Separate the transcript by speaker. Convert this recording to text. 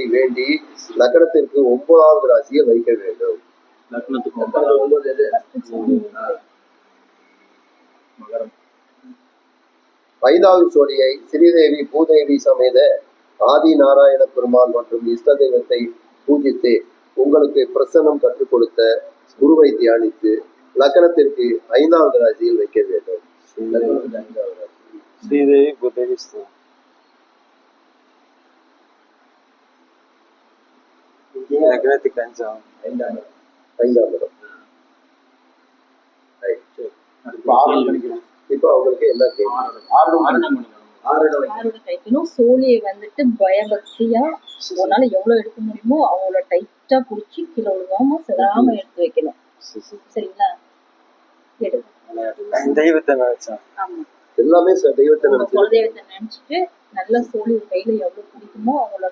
Speaker 1: தெய்வத்தை வேண்டி லக்னத்திற்கு ஒன்பதாவது ராசியை வைக்க வேண்டும்.
Speaker 2: லக்னத்துக்கு
Speaker 3: ஒன்பது
Speaker 1: ஐந்தாவது சோழியை ஸ்ரீதேவி பூதேவி சமேத ஆதி நாராயண பெருமாள் மற்றும் இஷ்ட தெய்வத்தை பூஜித்து உங்களுக்கு பிரசன்னம் கற்றுக் கொடுத்த குருவை தியானித்து லக்னத்திற்கு ஐந்தாவது ராசியில் வைக்க வேண்டும்.
Speaker 4: ஸ்ரீதேவி பூதேவி லக்னத்துக்கு அஞ்சாம்
Speaker 3: ஐந்தாம்.
Speaker 1: ஐந்தாம் இடம்
Speaker 3: இப்ப ஆறு மணிக்கு
Speaker 1: இப்போ அவங்களுக்கு கேள்வி
Speaker 3: ஆறு மணி
Speaker 5: சோழியை வந்துட்டு பயபக்தியா உன்னால எவ்வளவு எடுக்க முடியுமோ அவங்கள டைட்டா புடிச்சு கீழே விழுகாம சிதாம எடுத்து வைக்கணும். சரிங்களா? எடு
Speaker 4: தெய்வத்தை நினைச்சான்.
Speaker 5: ஆமா.
Speaker 1: எல்லாமே தெய்வத்தை நினைச்சு
Speaker 5: குலதெய்வத்தை நினைச்சிட்டு நல்ல சோழி கையில எவ்வளவு பிடிக்குமோ அவங்கள